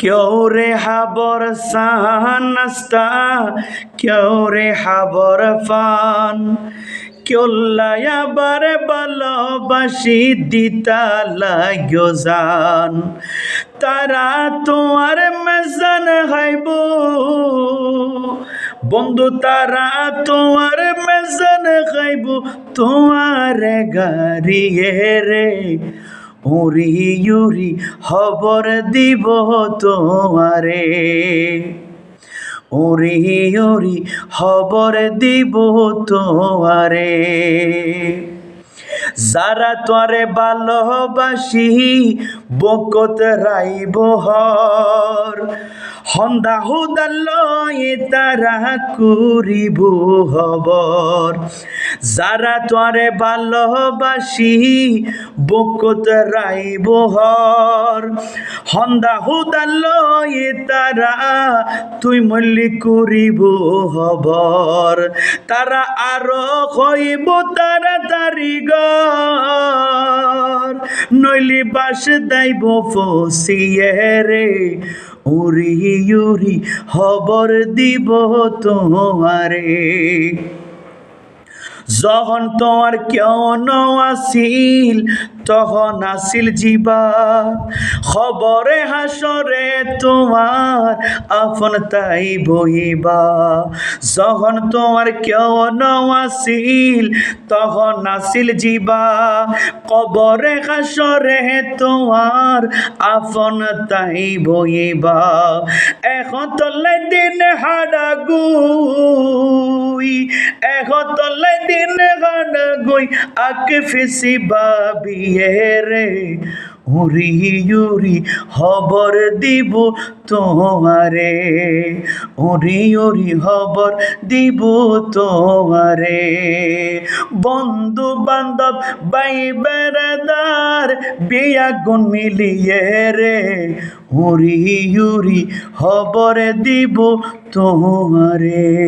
কেউ রে হাবর নাস্তা, কেউ রে হাবর ফান। কেউলাই আবার ভালোবাসি দিতা লাগো জান। তারা তোমার মেজান হাইব। বন্ধু, তারা তোমার মেজান খাইব তোমার গাড়িয়ে রে উরি ইউরি খবর দিব তোমারে। ওরে ওরে খবর দিব তোমারে। যারা তোরে ভালোবাসি, বকত রাইব হর। হন্দা হুদাল তারা করিব হবর যারা তোরে ভালোবাসি, বকত রাইব হর। হন্দা হুদাল তারা তুই মল্লি করিব হবর। তারা আরও হইব তারা তারি গর নইলি বাস দাইব ফসিয়ে রে উরি উরি খবর দিব তোমারে। যখন তোমার কেউ আসিল তখন আসিল জীবা। খবরে হাসরে তোমার আপন তাই বহিবা। যখন তোমার কেউ আসিল তখন আসিল জীবা। কবরে হাসরে তোমার আপন তাই বহিবা। এখন তলে দিন হাডা গুই এখন তলে দিন হাডা গুই আকে ফেসি বাবিয়ে রে। উরি উরি খবর দিব তোমারে, উরি উরি খবর দিব তোমারে। বন্ধু বান্ধব বাই বেড়াদার, বিয়া গুণ মিলিয়ে রে। উরি উরি খবর দিব তোমারে।